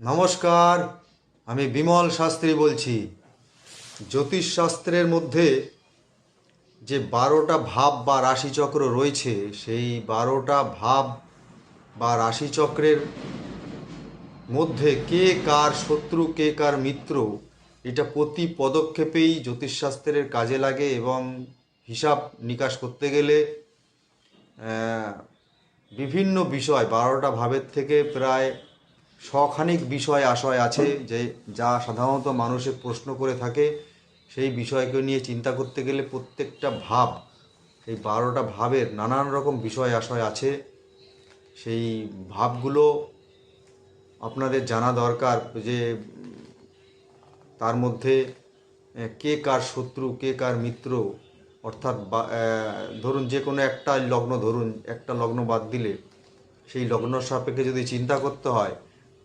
নমস্কার, আমি বিমল শাস্ত্রী বলছি। জ্যোতিষশাস্ত্রের মধ্যে যে বারোটা ভাব বা রাশিচক্র রয়েছে, সেই বারোটা ভাব বা রাশিচক্রের মধ্যে কে কার শত্রু, কে কার মিত্র, এটা প্রতি পদক্ষেপেই জ্যোতিষশাস্ত্রের কাজে লাগে এবং হিসাব নিকাশ করতে গেলে বিভিন্ন বিষয়, বারোটা ভাবের থেকে প্রায় শখানিক বিষয় আশয় আছে যে যা সাধারণত মানুষে প্রশ্ন করে থাকে, সেই বিষয়কে নিয়ে চিন্তা করতে গেলে প্রত্যেকটা ভাব, এই বারোটা ভাবের নানান রকম বিষয় আশয় আছে। সেই ভাবগুলো আপনাদের জানা দরকার যে তার মধ্যে কে কার শত্রু, কে কার মিত্র, অর্থাৎ ধরুন যে কোনো একটা লগ্ন ধরুন, একটা লগ্ন বাদ দিলে, সেই লগ্ন সাপেক্ষে যদি চিন্তা করতে হয়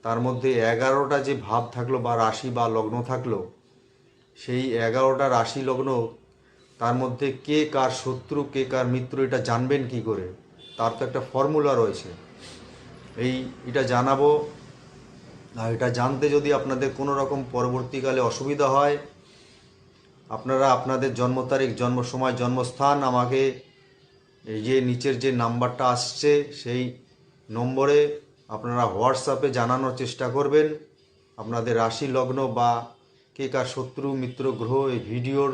তার মধ্যে এগারোটা যে ভাব থাকল বা রাশি বা লগ্ন থাকল, সেই এগারোটা রাশি লগ্ন, তার মধ্যে কে কার শত্রু, কে কার মিত্র, এটা জানবেন কি করে? তার তো একটা ফর্মুলা রয়েছে। এই এটা জানাব। আর এটা জানতে যদি আপনাদের কোনো রকম পরবর্তীকালে অসুবিধা হয়, আপনারা আপনাদের জন্ম তারিখ, জন্ম সময়, জন্মস্থান, আমাকে এই যে নিচের যে নাম্বারটা আসছে, সেই নম্বরে আপনারা হোয়াটসঅ্যাপে জানানোর চেষ্টা করবেন। আপনাদের রাশি লগ্ন বা কে কার শত্রু, মিত্র, গ্রহ এই ভিডিওর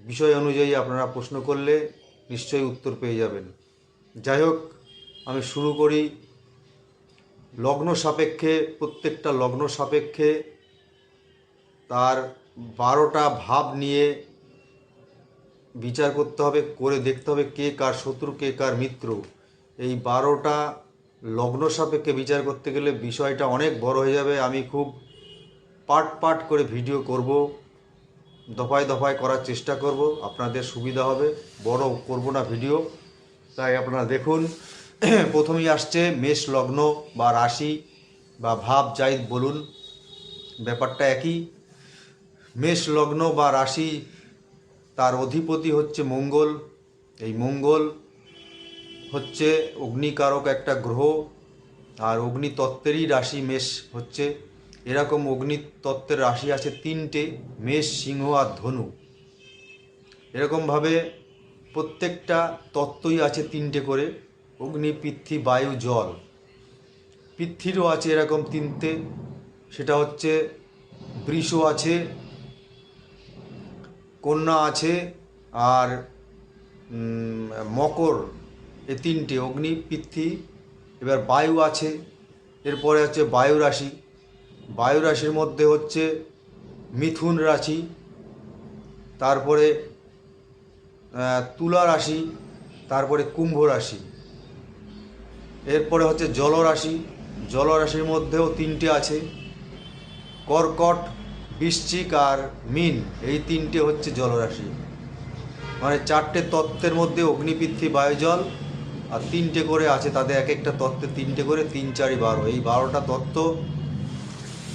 বিষয় অনুযায়ী আপনারা প্রশ্ন করলে নিশ্চয়ই উত্তর পেয়ে যাবেন। যাই হোক, আমি শুরু করি। লগ্ন সাপেক্ষে, প্রত্যেকটা লগ্ন সাপেক্ষে তার বারোটা ভাব নিয়ে বিচার করতে হবে, করে দেখতে হবে কে কার শত্রু, কে কার মিত্র। এই বারোটা লগ্ন সাপেক্ষে বিচার করতে গেলে বিষয়টা অনেক বড় হয়ে যাবে। আমি খুব পার্ট পার্ট করে ভিডিও করব, দফায় দফায় করার চেষ্টা করব, আপনাদের সুবিধা হবে, বড় করব না ভিডিও। তাই আপনারা দেখুন, প্রথমেই আসছে মেষ লগ্ন বা রাশি বা ভাব, যাই বলুন, ব্যাপারটা একই। মেষ লগ্ন বা রাশি, তার অধিপতি হচ্ছে মঙ্গল। এই মঙ্গল হচ্ছে অগ্নিকারক একটা গ্রহ, আর অগ্নিতত্ত্বেরই রাশি মেষ হচ্ছে। এরকম অগ্নিতত্ত্বের রাশি আছে তিনটে, মেষ, সিংহ আর ধনু। এরকমভাবে প্রত্যেকটা তত্ত্বই আছে তিনটে করে, অগ্নি, পৃথ্বী, বায়ু, জল। পৃথ্বীরও আছে এরকম তিনটে, সেটা হচ্ছে বৃষ আছে, কন্যা আছে, আর মকর এ তিনটে, অগ্নি পৃথ্বী এবার বায়ু আছে, এরপরে হচ্ছে বায়ু রাশি। বায়ু রাশির মধ্যে হচ্ছে মিথুন রাশি, তারপরে তুলা রাশি, তারপরে কুম্ভ রাশি। এরপরে হচ্ছে জলরাশি জলরাশির মধ্যেও তিনটে আছে, কর্কট, বৃশ্চিক আর মিন, এই তিনটে হচ্ছে জলরাশি মানে চারটে তত্ত্বের মধ্যে অগ্নিপৃথ্বী বায়ুজল আর তিনটে করে আছে, তাদের এক একটা তত্ত্বে তিনটে করে তিন চারি বারো। এই বারোটা তত্ত্ব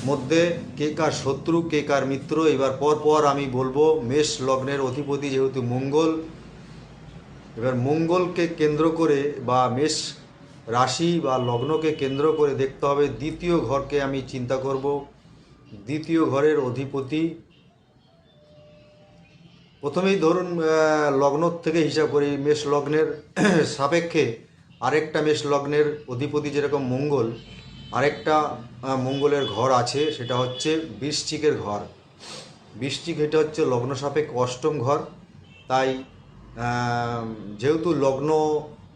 মধ্যে কে কার শত্রু, কে কার মিত্র, এবার পর পর আমি বলব মেষ লগ্নের অধিপতি যেহেতু মঙ্গল, এবার মঙ্গলকে কেন্দ্র করে বা মেষ রাশি বা লগ্নকে কেন্দ্র করে দেখতে হবে। দ্বিতীয় ঘরকে আমি চিন্তা করব। দ্বিতীয় ঘরের অধিপতি প্রথমেই ধরুন লগ্ন থেকে হিসাব করি, মেষ লগ্নের সাপেক্ষে আরেকটা মেষ লগ্নের অধিপতি যেরকম মঙ্গল, আরেকটা মঙ্গলের ঘর আছে, সেটা হচ্ছে বৃশ্চিকের ঘর। বৃশ্চিক, এটা হচ্ছে লগ্ন সাপেক্ষ অষ্টম ঘর। তাই যেহেতু লগ্ন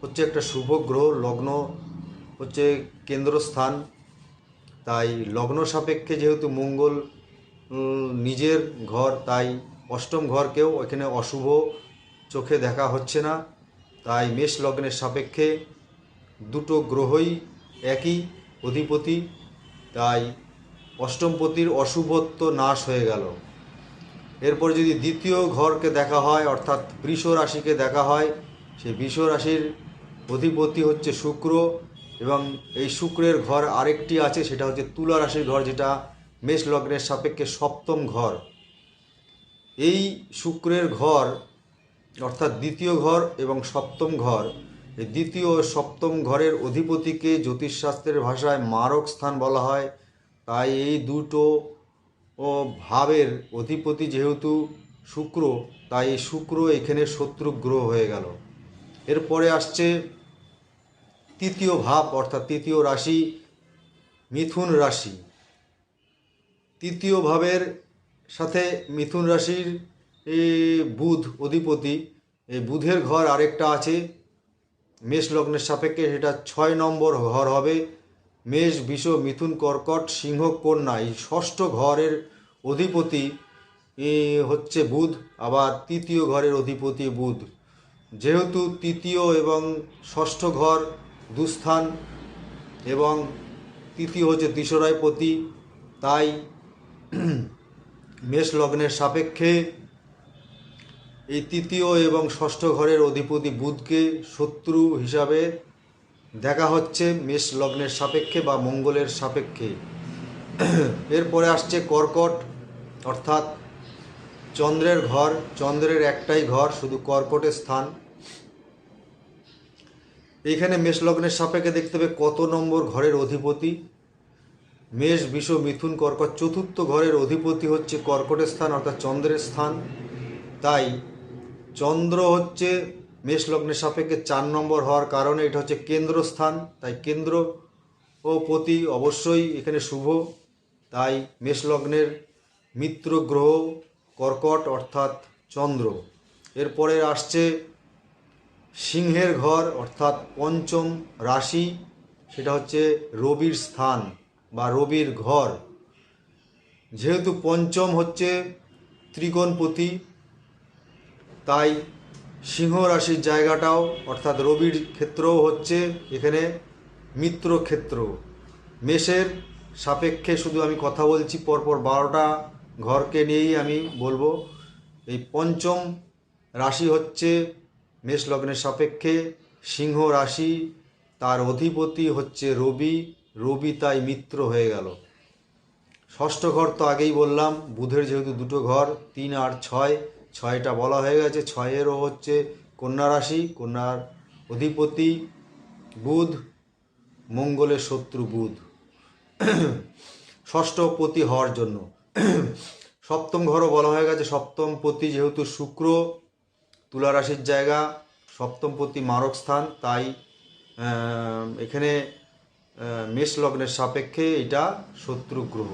হচ্ছে একটা শুভ গ্রহ, লগ্ন হচ্ছে কেন্দ্রস্থান, তাই লগ্ন সাপেক্ষে যেহেতু মঙ্গল নিজের ঘর, তাই অষ্টম ঘরকেও এখানে অশুভ চোখে দেখা হচ্ছে না। তাই মেষ লগ্নের সাপেক্ষে দুটো গ্রহই একই অধিপতি। তাই অষ্টমপতির অশুভত্ব নাশ হয়ে গেল। এরপর যদি দ্বিতীয় ঘরকে দেখা হয়, অর্থাৎ বৃষ রাশিকে দেখা হয়, সেই বৃষ রাশির অধিপতি হচ্ছে শুক্র এবং এই শুক্রের ঘর আরেকটি আছে, সেটা হচ্ছে তুলা রাশির ঘর, যেটা মেষ লগ্নের সাপেক্ষে সপ্তম ঘর। এই শুক্রের ঘর, অর্থাৎ দ্বিতীয় ঘর এবং সপ্তম ঘর, এই দ্বিতীয় সপ্তম ঘরের অধিপতিকে জ্যোতিষশাস্ত্রের ভাষায় মারক স্থান বলা হয়। তাই এই দুটো ও ভাবের অধিপতি যেহেতু শুক্র, তাই এই শুক্র এখানে শত্রু গ্রহ হয়ে গেল। এরপরে আসছে তৃতীয় ভাব, অর্থাৎ তৃতীয় রাশি, মিথুন রাশি। তৃতীয় ভাবের সাথে মিথুন রাশির বুধ অধিপতি, এই বুধের ঘর আরেকটা আছে, মেষ লগ্নের সাপেক্ষে সেটা ছয় নম্বর ঘর হবে। মেষ, বিষ, মিথুন, কর্কট, সিংহ, কন্যা, এই ষষ্ঠ ঘরের অধিপতি হচ্ছে বুধ, আবার তৃতীয় ঘরের অধিপতি বুধ। যেহেতু তৃতীয় এবং ষষ্ঠ ঘর দুস্থান এবং তৃতীয় হচ্ছে দিশরায়পতি তাই মেষ লগ্নের সাপেক্ষে এই তৃতীয় এবং ষষ্ঠ ঘরের অধিপতি বুধকে শত্রু হিসাবে দেখা হচ্ছে মেষ লগ্নের সাপেক্ষে বা মঙ্গলের সাপেক্ষে। এরপরে আসছে কর্কট, অর্থাৎ চন্দ্রের ঘর। চন্দ্রের একটাই ঘর, শুধু কর্কটের স্থান। এইখানে মেষ লগ্নের সাপেক্ষে দেখতে হবে কত নম্বর ঘরের অধিপতি। মেষ, বিষ, মিথুন, কর্কট চতুর্থ ঘরের অধিপতি হচ্ছে কর্কটের স্থান, অর্থাৎ চন্দ্রের স্থান। তাই চন্দ্র হচ্ছে মেষ লগ্নের সাপেক্ষে চার নম্বর হওয়ার কারণে এটা হচ্ছে কেন্দ্রস্থান তাই কেন্দ্র ও পতি অবশ্যই এখানে শুভ। তাই মেষ লগ্নের মিত্র গ্রহ কর্কট, অর্থাৎ চন্দ্র। এরপরে আসছে সিংহের ঘর, অর্থাৎ পঞ্চম রাশি, সেটা হচ্ছে রবির স্থান। বা রবির ঘর। যেহেতু পঞ্চম হচ্ছে ত্রিকোণপতি, তাই সিংহ রাশির জায়গাটাও, অর্থাৎ রবির ক্ষেত্রও হচ্ছে এখানে মিত্র ক্ষেত্র। মেষের সাপেক্ষে শুধু আমি কথা বলছি, পরপর বারোটা ঘরকে নিয়েই আমি বলব। এই পঞ্চম রাশি হচ্ছে মেষ লগ্নের সাপেক্ষে সিংহ রাশি, তার অধিপতি হচ্ছে রবি। রবি তাই মিত্র হয়ে গেল। ষষ্ঠ ঘর তো আগেই বললাম, বুধের যেহেতু দুটো ঘর, তিন আর ছয়, ছয়টা বলা হয়ে গেছে, ছয়েরও হচ্ছে কন্যা রাশি, কন্যার অধিপতি, বুধ, মঙ্গলের শত্রু বুধ। ষষ্ঠ পতি হওয়ার জন্য। সপ্তম ঘরও বলা হয়ে গেছে, সপ্তম পতি যেহেতু শুক্র, তুলা রাশির জায়গা, সপ্তম পতি মারক স্থান, তাই এখানে মেষ লগ্নের সাপেক্ষে এটা শত্রু গ্রহ।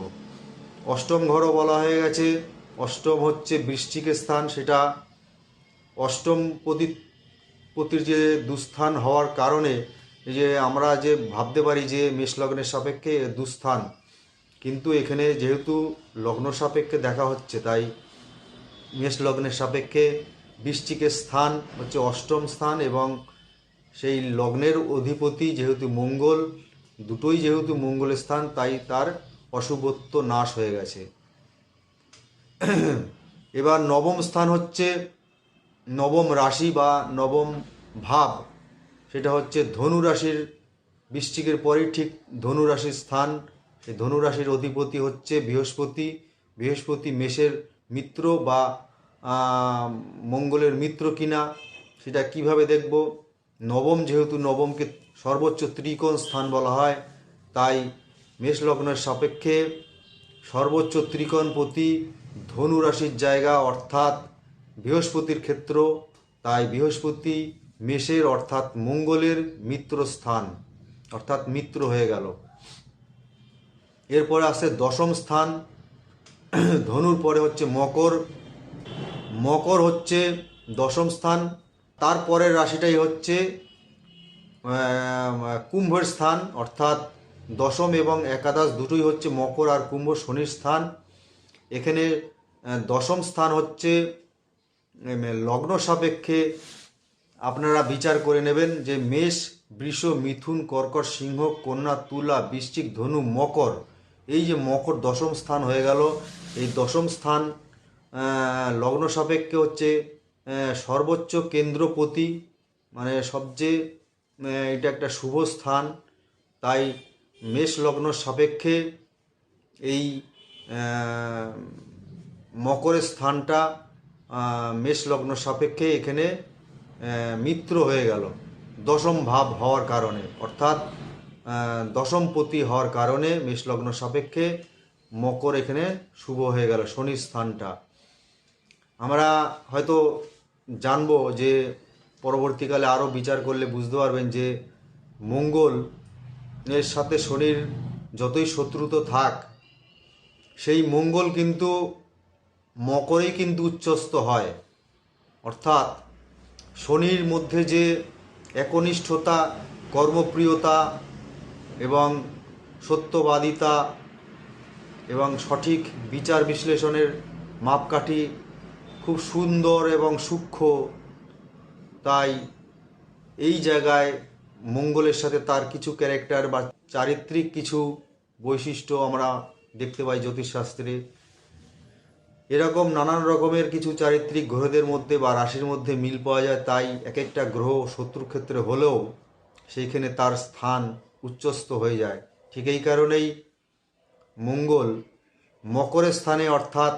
অষ্টম ঘরও বলা হয়ে গেছে, অষ্টম হচ্ছে বৃশ্চিকের স্থান, সেটা অষ্টম পতি পতির যে দুস্থান হওয়ার কারণে যে আমরা যে ভাবতে পারি যে মেষ লগ্নের সাপেক্ষে দুস্থান, কিন্তু এখানে যেহেতু লগ্ন সাপেক্ষে দেখা হচ্ছে, তাই মেষ লগ্নের সাপেক্ষে বৃশ্চিকের স্থান হচ্ছে অষ্টম স্থান এবং সেই লগ্নের অধিপতি যেহেতু মঙ্গল দুটোই যেহেতু মঙ্গলের স্থান তাই তার অশুভত্ব নাশ হয়ে গেছে। এবার নবম স্থান হচ্ছে নবম রাশি বা নবম ভাব। সেটা হচ্ছে ধনু রাশির বৃশ্চিকের পরেই ঠিক ধনু রাশির স্থান। সেই ধনু রাশির অধিপতি হচ্ছে বৃহস্পতি। বৃহস্পতি মেষের মিত্র বা মঙ্গলের মিত্র কিনা, সেটা কীভাবে দেখব? নবম যেহেতু নবমকে সর্বোচ্চ ত্রিকোণ স্থান বলা হয়। তাই মেষ লগ্নের সাপেক্ষে সর্বোচ্চ ত্রিকোণপতি ধনু রাশির জায়গা অর্থাৎ বৃহস্পতির ক্ষেত্র, তাই বৃহস্পতি মেষের অর্থাৎ মঙ্গলের মিত্র স্থান, অর্থাৎ মিত্র হয়ে গেল। এরপরে আসে দশম স্থান। ধনুর পরে হচ্ছে মকর। মকর হচ্ছে দশম স্থান। তারপরের রাশিটাই হচ্ছে কুম্ভের স্থান, অর্থাৎ দশম এবং একাদশ দুটোই হচ্ছে মকর আর কুম্ভ শনির স্থান। এখানে দশম স্থান হচ্ছে লগ্ন সাপেক্ষে আপনারা বিচার করে নেবেন যে মেষ, বৃষ, মিথুন, কর্কট সিংহ, কন্যা, তুলা, বৃশ্চিক, ধনু, মকর, এই যে মকর দশম স্থান হয়ে গেল, এই দশম স্থান লগ্ন সাপেক্ষে হচ্ছে সর্বোচ্চ কেন্দ্রপতি মানে সবচেয়ে এটা একটা শুভ স্থান। তাই মেষ লগ্ন সাপেক্ষে এই মকরের স্থানটা মেষ লগ্ন সাপেক্ষে এখানে মিত্র হয়ে গেল। দশম ভাব হওয়ার কারণে। অর্থাৎ দশমপতি হওয়ার কারণে মেষলগ্ন সাপেক্ষে মকর এখানে শুভ হয়ে গেল, শনির স্থানটা। আমরা হয়তো জানব যে পরবর্তীকালে আরও বিচার করলে বুঝতে পারবেন যে মঙ্গল এর সাথে শনির যতই শত্রুত থাক, সেই মঙ্গল কিন্তু মকরেই কিন্তু উচ্চস্ত হয়। অর্থাৎ শনির মধ্যে যে একনিষ্ঠতা, কর্মপ্রিয়তা এবং সত্যবাদিতা এবং সঠিক বিচার বিশ্লেষণের মাপকাঠি খুব সুন্দর এবং সূক্ষ্ম তাই এই জায়গায় মঙ্গলের সাথে তার কিছু ক্যারেক্টার বা চারিত্রিক কিছু বৈশিষ্ট্য আমরা দেখতে পাই জ্যোতিষশাস্ত্রে। এরকম নানান রকমের কিছু চারিত্রিক গ্রহদের মধ্যে বা রাশির মধ্যে মিল পাওয়া যায়, তাই এক একটা গ্রহ শত্রুক্ষেত্রে হলেও সেইখানে তার স্থান উচ্চস্থ হয়ে যায়। ঠিক এই কারণেই মঙ্গল মকরের স্থানে অর্থাৎ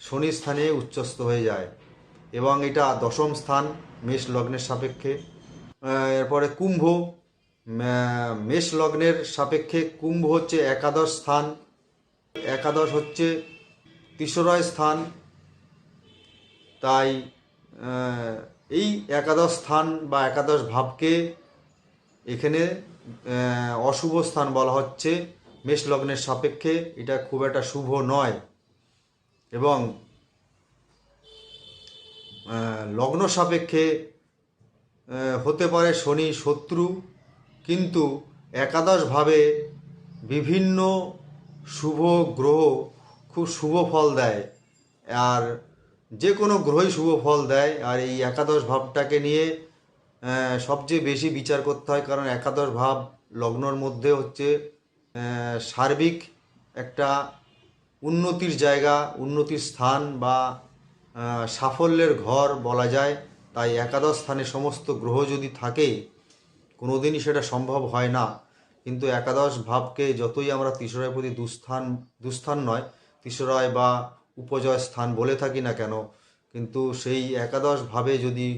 শনির স্থানে উচ্চস্থ হয়ে যায় এবং এটা দশম স্থান। মেষ লগ্নের সাপেক্ষে এরপরে কুম্ভ মেষ লগ্নের সাপেক্ষে কুম্ভ হচ্ছে একাদশ স্থান, একাদশ হচ্ছে তিসরয় স্থান। তাই এই একাদশ স্থান বা একাদশ ভাবকে এখানে অশুভ স্থান বলা হচ্ছে মেষ লগ্নের সাপেক্ষে। এটা খুব একটা শুভ নয়। এবং লগ্ন সাপেক্ষে হতে পারে শনি শত্রু, কিন্তু একাদশভাবে বিভিন্ন শুভ গ্রহ খুব শুভ ফল দেয়। আর যে কোনো গ্রহই শুভ ফল দেয়, আর এই একাদশ ভাবটাকে নিয়ে সবচেয়ে বেশি বিচার করতে হয়, কারণ একাদশ ভাব লগ্নর মধ্যে হচ্ছে সার্বিক একটা উন্নতির জায়গা, উন্নতির স্থান বা সাফল্যের ঘর বলা যায়। তাই একাদশ স্থানে সমস্ত গ্রহ যদি থাকে, কোনোদিনই সেটা সম্ভব হয় না। কিন্তু একাদশ ভাবকে যতই আমরা তিসরায় প্রতি দুস্থান দুস্থান নয়, তিসরায় বা উপজয় স্থান বলে থাকি না কেন, কিন্তু সেই একাদশ ভাবে যদি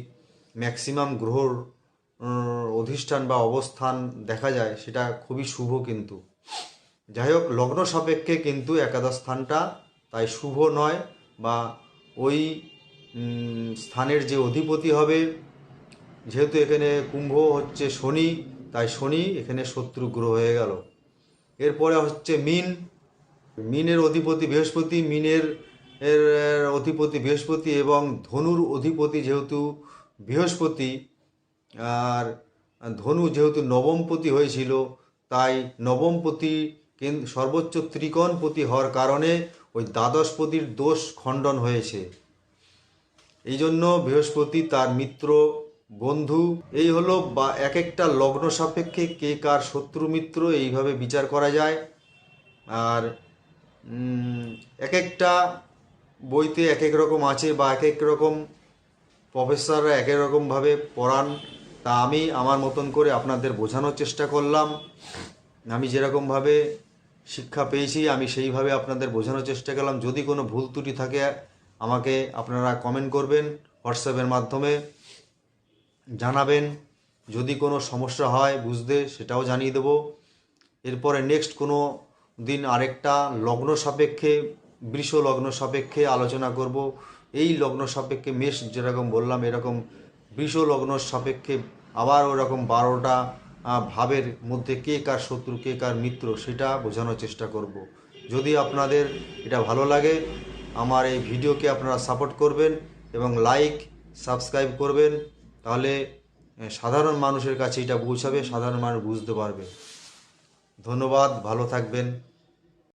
ম্যাক্সিমাম গ্রহর অধিষ্ঠান বা অবস্থান দেখা যায়, সেটা খুবই শুভ কিন্তু। যাই হোক, লগ্ন সাপেক্ষে কিন্তু একাদশ স্থানটা তাই শুভ নয় বা ওই স্থানের যে অধিপতি হবে, যেহেতু এখানে কুম্ভ হচ্ছে শনি, তাই শনি এখানে শত্রু গ্রহ হয়ে গেল। এরপরে হচ্ছে মিন। মিনের অধিপতি বৃহস্পতি, মিনের এর অধিপতি বৃহস্পতি এবং ধনুর অধিপতি যেহেতু বৃহস্পতি, আর ধনু যেহেতু নবমপতি হয়েছিল, তাই নবমপতি সর্বোচ্চ ত্রিকোণপতি হওয়ার কারণে ওই দ্বাদশপতির দোষ খণ্ডন হয়েছে। এই জন্য বৃহস্পতি তার মিত্র, বন্ধু, এই হলো বা এক একটা লগ্ন সাপেক্ষে কে কার শত্রু মিত্র, এইভাবে বিচার করা যায়। আর এক একটা বইতে এক এক রকম আছে বা এক এক রকম প্রফেসররা এক এক রকমভাবে পড়ান, তা আমি আমার মতন করে আপনাদের বোঝানোর চেষ্টা করলাম। আমি যেরকমভাবে শিক্ষা পেয়েছি, আমি সেইভাবে আপনাদের বোঝানোর চেষ্টা করলাম। যদি কোনো ভুল ত্রুটি থাকে, আমাকে আপনারা কমেন্ট করবেন হোয়াটসঅ্যাপের মাধ্যমে জানাবেন। যদি কোনো সমস্যা হয় বুঝতে, সেটাও জানিয়ে দেবো। এরপরে নেক্সট কোনো দিন আরেকটা লগ্ন সাপেক্ষে, বৃষ লগ্ন সাপেক্ষে আলোচনা করব। এই লগ্ন সাপেক্ষে মেষ যেরকম বললাম, এরকম বৃষ লগ্ন সাপেক্ষে আবার ওরকম বারোটা ভাবের মধ্যে কে কার শত্রু, কে কার মিত্র, সেটা বোঝানোর চেষ্টা করব। যদি আপনাদের এটা ভালো লাগে, আমার এই ভিডিওকে আপনারা সাপোর্ট করবেন এবং লাইক সাবস্ক্রাইব করবেন, তাহলে সাধারণ মানুষের কাছে এটা পৌঁছাবে, সাধারণ মানুষ বুঝতে পারবে। ধন্যবাদ, ভালো থাকবেন।